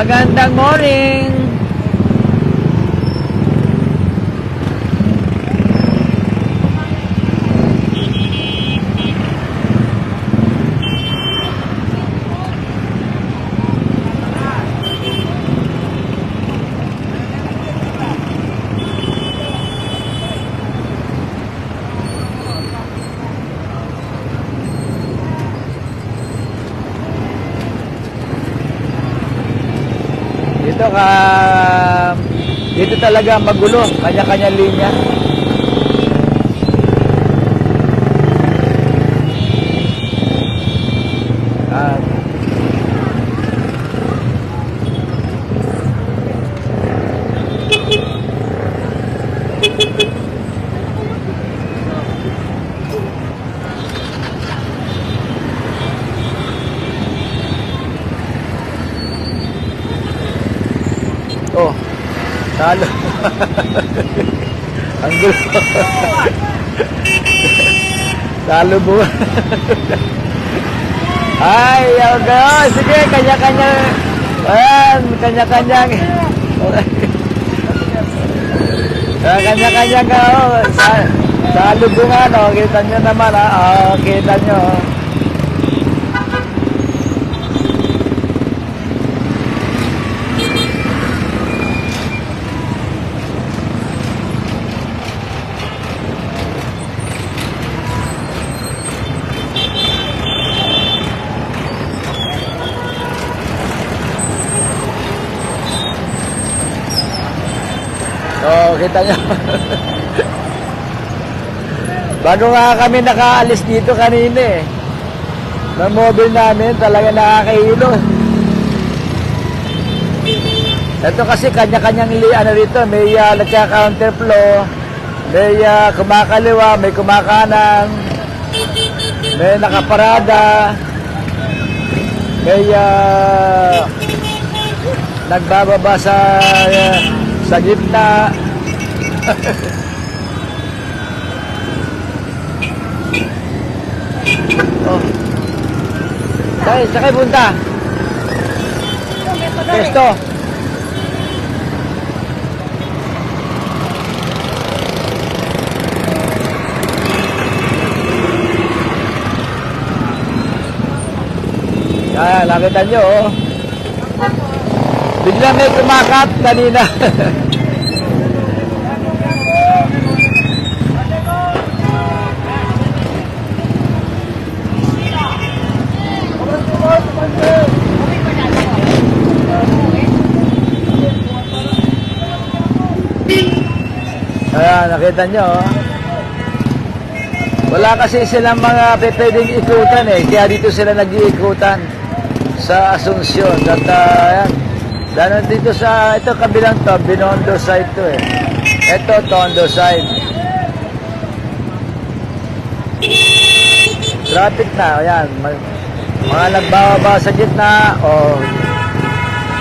Magandang morning! Dito ka dito talaga magulo, kanya-kanya linya. At Oh, talo. Ang gulo. talo mo. Ay, okay. Sige, kanya-kanya. Ayan, kanya-kanya. Ah, Kanya-kanya ka, oh. Sa, sa lubungan, oh. Kita nyo naman, ah. Oh, kita nyo, oh. Oo, kita nyo. Bago nga kami nakaalis dito kanina eh. Ng mobile namin, talaga nakakahilo. Ito kasi kanya-kanyang ano rito, may uh, nagka-counterflow, may ah, kumakaliwa, may kumakanan, may nakaparada, may ah, nagbababa sa ah, sa gitna. Oh. Sakay, sakay punta. Pesto. Yan, nakita nyo, oh. Bigla may kumakat kanina. Ayan, nakita nyo, oh. Wala kasi silang mga pwedeng ikutan eh. Kaya dito sila nag-iikutan sa Asunsyon. At uh, ayan, dahil dito sa, ito kabilang to, Binondo side to eh. Ito, Tondo side. Traffic na, ayan. Mga nagbababa sa gitna, o oh,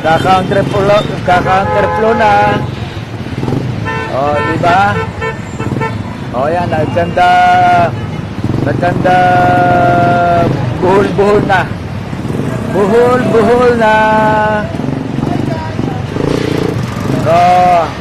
kaka-counterflow, kaka-counterflow na. Oh, di ba? Oh, yan, nagkanda, nagkanda, buhol-buhol na. Buhol-buhol na. Oh.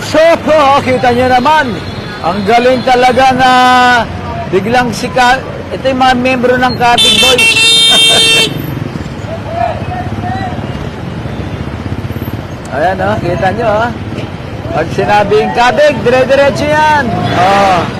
Soko, oh, kita nyo naman. Ang galing talaga na biglang si Ka... Ito yung mga membro ng Cutting Boys. Ayan, oh, kita nyo, oh. Pag sinabing kabig, dire-diretso yan. Oh.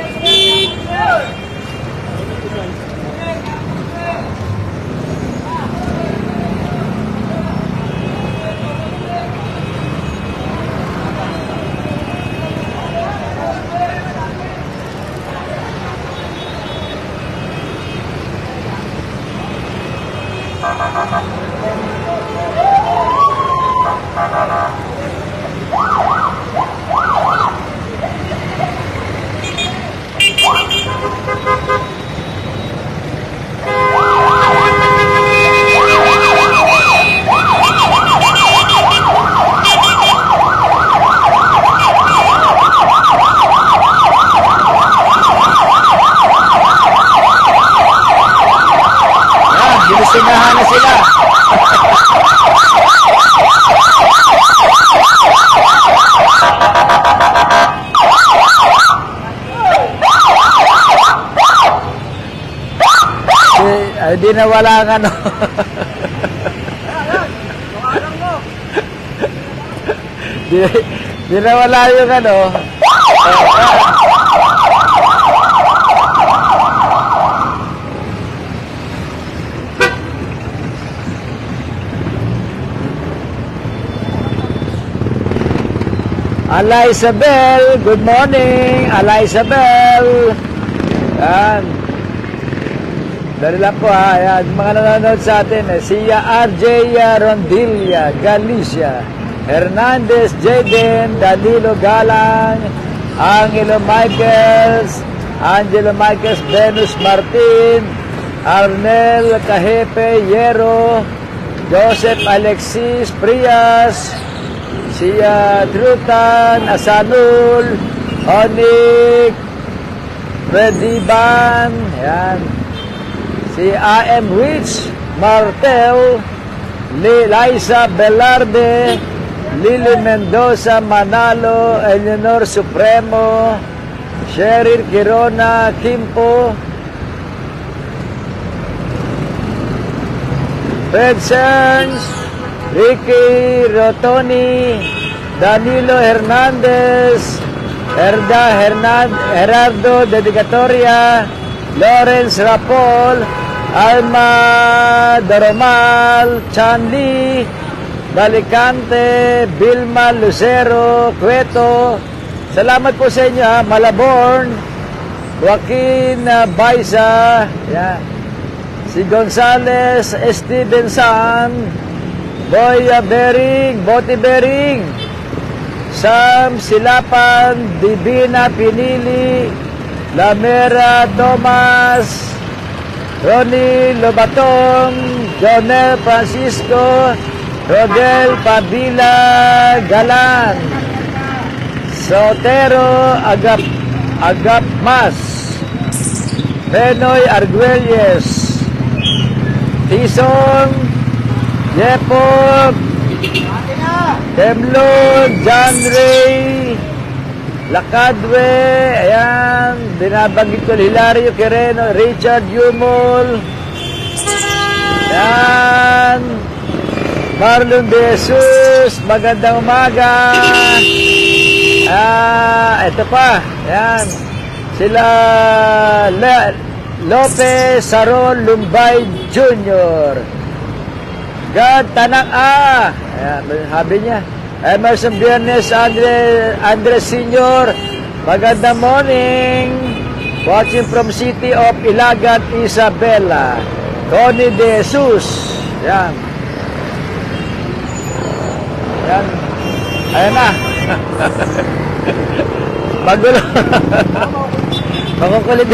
Yan, binisingahan na sila. Di, ay, di nawala ang ano. di, di nawala yung ano. Ala Isabel, good morning. Ala Isabel. Yan. Dari lang po ha. Yan. Mga nanonood sa atin. Eh. Sia RJ Rondilla, Galicia. Hernandez Jaden, Danilo Galang, Angelo Michaels, Angelo Michaels, Venus Martin, Arnel Cajepe, Yero, Joseph Alexis Prias, Sia Trutan, Asanul, Onik, Freddy Ban, yan. Si A.M. Rich, Martel, Li- Liza Velarde, Lily Mendoza, Manalo, Eleanor Supremo, Sheryl Kirona, Kimpo, Fred Serns, Ricky Rotoni, Danilo Hernandez, Erda Hernand Gerardo Dedicatoria, Lawrence Rapol, Alma Doromal, Chanli, Balicante, Vilma Lucero, Cueto. Salamat po sa inyo ha, Malaborn, Joaquin uh, Baisa, yan. Si Gonzales Stevenson, Boy uh, Bering, Boti Bering, Sam Silapan, Divina Pinili, Lamera Thomas, Ronnie Lobatong, Jonel Francisco, Rodel Padilla Galan, Sotero Agap Agap Mas, Benoy Arguelles, Tison, Jepog, Temlon, John Lakadwe, ayan, binabanggit ko Hilario Quireno, Richard Yumol, ayan, Marlon De Jesus, magandang umaga, ah, ito pa, ayan, Sila Le- Lopez Saron Lumbay Jr. God Tanang A. Ayan, sabi niya. Emerson Biernes Andre, Andre Senior. Magandang morning. Watching from City of Ilagan, Isabela. Connie De Jesus. Yan. Yan. Ayan na. Magulo. Makukulit.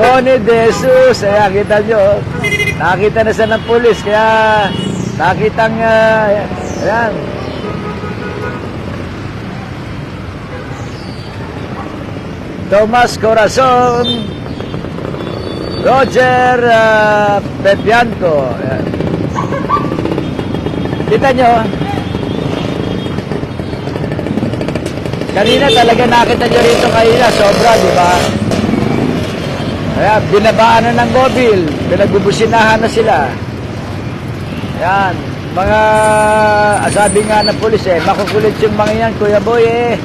Connie De Jesus. Ayan, kita nyo. Nakita na siya ng pulis. Kaya nakitang, uh, ayan. Thomas Corazon. Roger uh, Pepianco. Ayan. Kita nyo. Kanina talaga nakita nyo rito kanina. Sobra, di ba? Kaya binabaan na ng mobile. Pinagbubusinahan na sila. Yan. Mga, ah, sabi nga ng pulis eh, makukulit yung mga yan, Kuya Boy eh.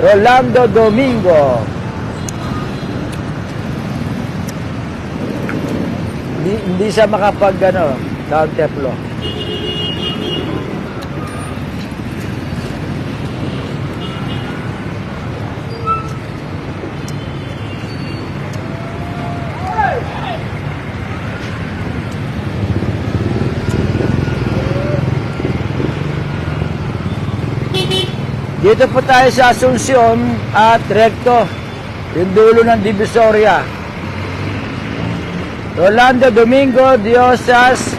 Rolando Domingo. Hindi, hindi siya makapag ano, counter flow. Dito po tayo sa Asuncion at Recto, yung dulo ng Divisoria. Rolando Domingo Diosas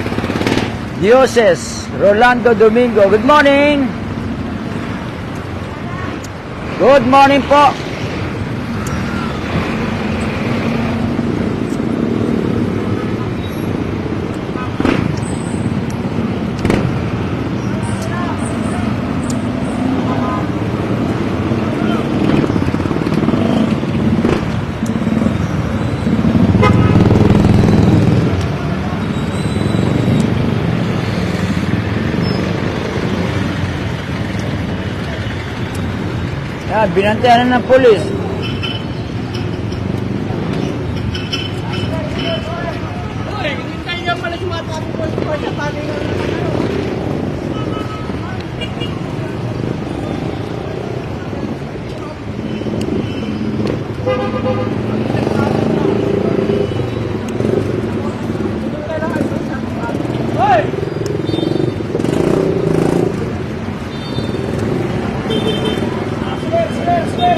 Dioses. Rolando Domingo Good morning! Good morning po Yan, binantayan na ng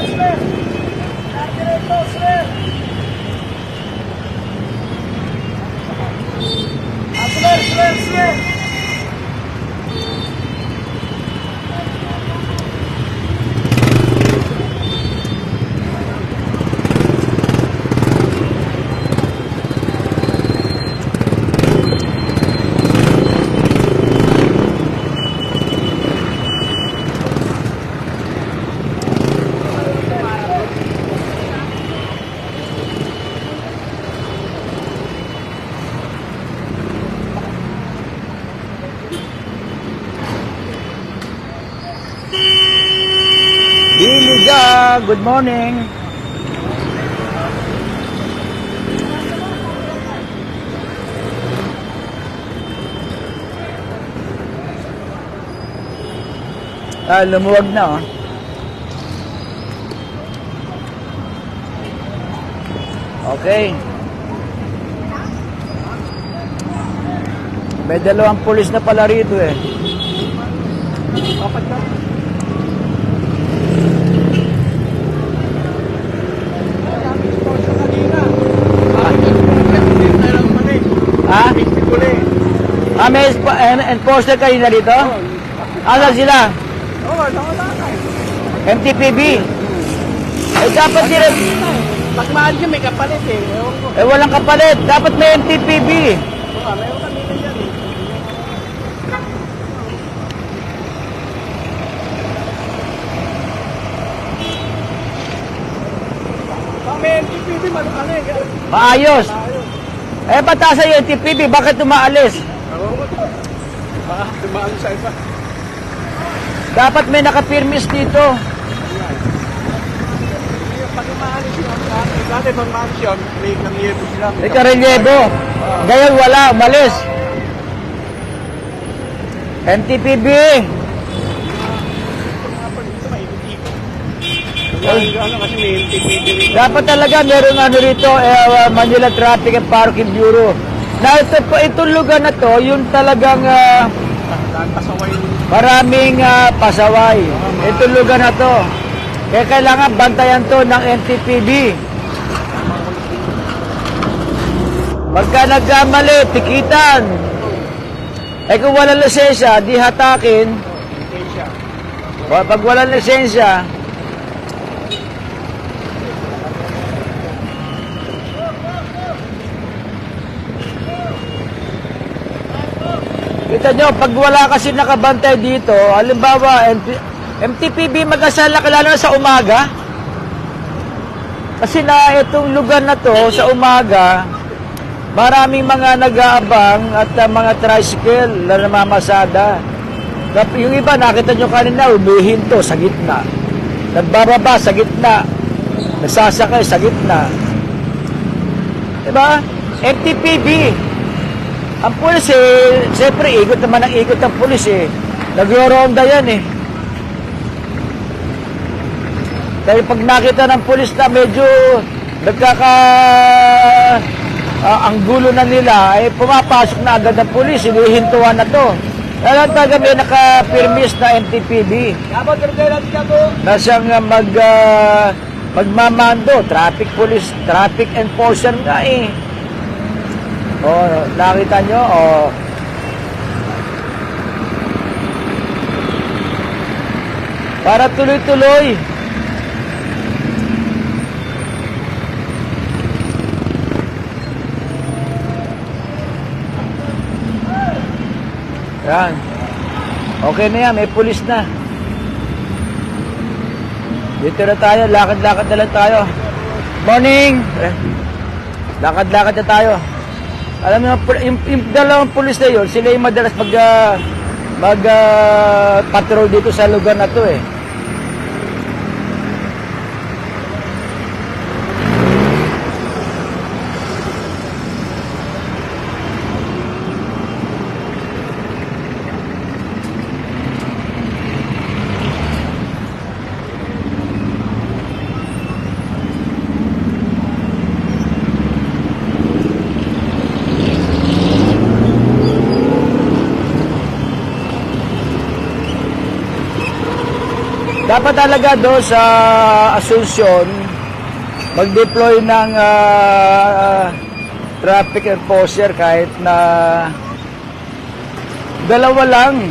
スレスレ投げる。とスレ Biliga, good morning. Ah, lumuwag na oh. Okay. May dalawang pulis na pala rito eh. Apat na. Ha? Ah, may esp- en- enforcer kayo na dito? Ano sila? Oo, nakataka. MTPB? Eh, dapat sila... Pag mahal yun, may kapalit eh. Ewan ko. Eh, walang kapalit. Dapat may MTPB. Oo, meron kami na yan eh. Kami, NTPB, malukali. Maayos. Eh, ba't sa yung TPB? Bakit umaalis? Baka dumaan sa iba. Dapat may nakapirmis dito. Pag umaalis yun, dati, umaalis yun, may nangyaybo sila. May karelyebo. Ngayon wala, umalis. NTPB. Ay, ano. Dapat talaga meron ano rito, eh, Manila Traffic and Parking Bureau. Na ito po, itong lugar na to, yung talagang yung maraming ah, pasaway. Itong lugar na to. Kaya kailangan bantayan to ng NTPB. Pagka nagkamali, tikitan. Eh kung walang lisensya, di hatakin. Pag walang lisensya, Kita nyo, pag wala kasi nakabantay dito, halimbawa, MP, MTPB mag-asala ka lalo na sa umaga. Kasi na itong lugar na to, sa umaga, maraming mga nag-aabang at uh, mga tricycle na namamasada. Yung iba, nakita nyo kanina, umihinto sa gitna. Nagbababa sa gitna. Nagsasakay sa gitna. Diba? MTPB. Ang pulis eh, siyempre ikot naman ang ikot ng pulis eh. Nagro-ronda yan eh. Dahil pag nakita ng pulis na medyo nagkaka ah, ang gulo na nila, ay pumapasok na agad ang pulis, hinihintuan na to. Kaya talaga may nakapirmis na NTPB na siyang ah, mag, ah, magmamando, traffic police, traffic enforcer nga eh. Oh, nakita nyo? Oh. Para tuloy-tuloy. Yan. Okay na yan, may pulis na. Dito na tayo, lakad-lakad na lang tayo. Morning! Eh, Lakad-lakad na tayo. Alam mo, yung, yung dalawang pulis na yun, sila yung madalas mag, ah, mag ah, patrol dito sa lugar na to eh. Dapat talaga do sa Asuncion mag-deploy ng ah, traffic enforcer kahit na dalawa lang.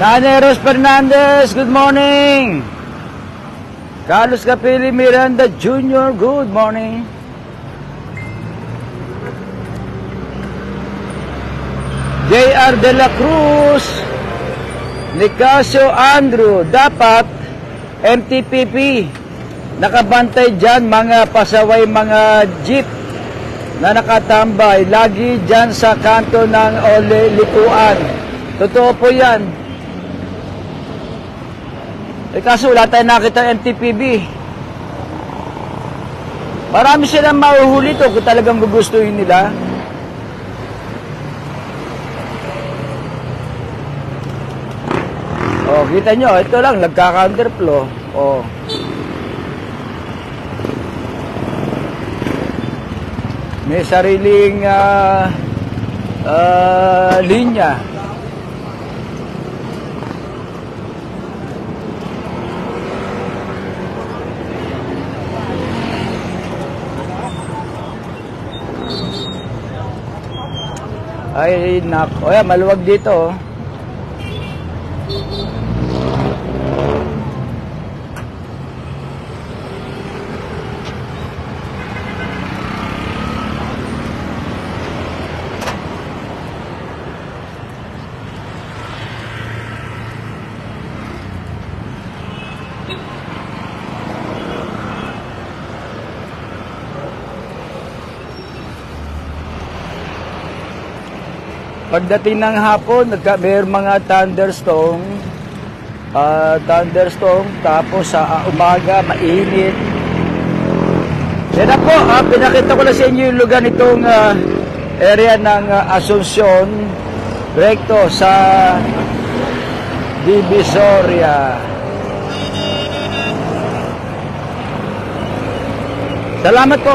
Nanay Ros Fernandez, good morning. Carlos Capili Miranda Jr., good morning. J.R. De La Cruz, Nicasio Andrew, dapat MTPP, nakabantay dyan mga pasaway mga jeep na nakatambay, lagi dyan sa kanto ng Ole Likuan. Totoo po yan. Eh kaso wala tayong nakita MTPB. Marami silang mahuhuli to kung talagang gugustuhin nila. Oh, kita nyo, ito lang, nagka-counterflow. Oh. May sariling ah, ah, linya. Ay, nak. O maluwag dito. oh. Pagdating ng hapon, nagka, may mga thunderstorm, ah, thunderstorm, tapos sa ah, umaga, mainit. Yan po, ah, pinakita ko na sa inyo yung lugar nitong ah, area ng ah, Asuncion, recto sa Divisoria. Salamat po.